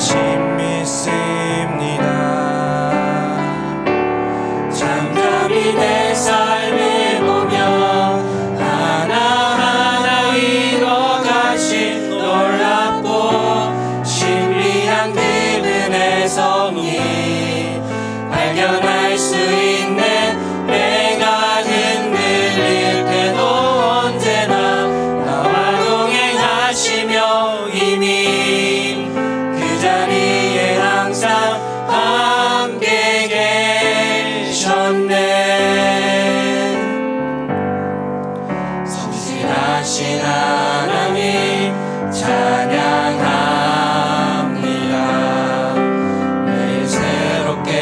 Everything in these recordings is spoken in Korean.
she 일하신 하나님 찬양합니다. 매일 새롭게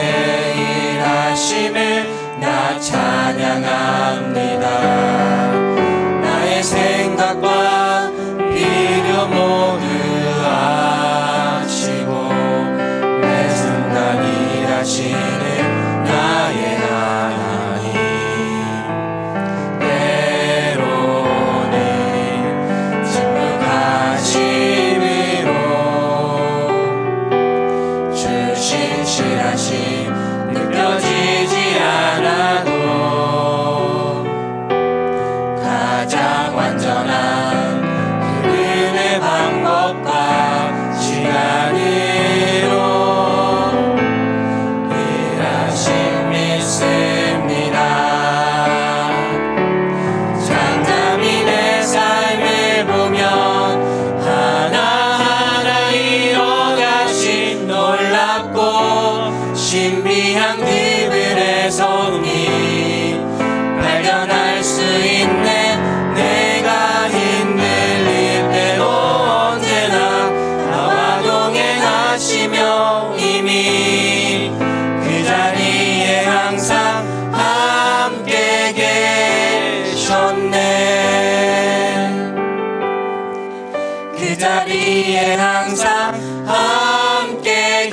일하심을 나 찬양합니다 신비한 그분의 섭리 발견할 수 있네. 내가 힘들릴 때도 언제나 나와 동행하시며 이미 그 자리에 항상 함께 계셨네. 그 자리에 항상 함께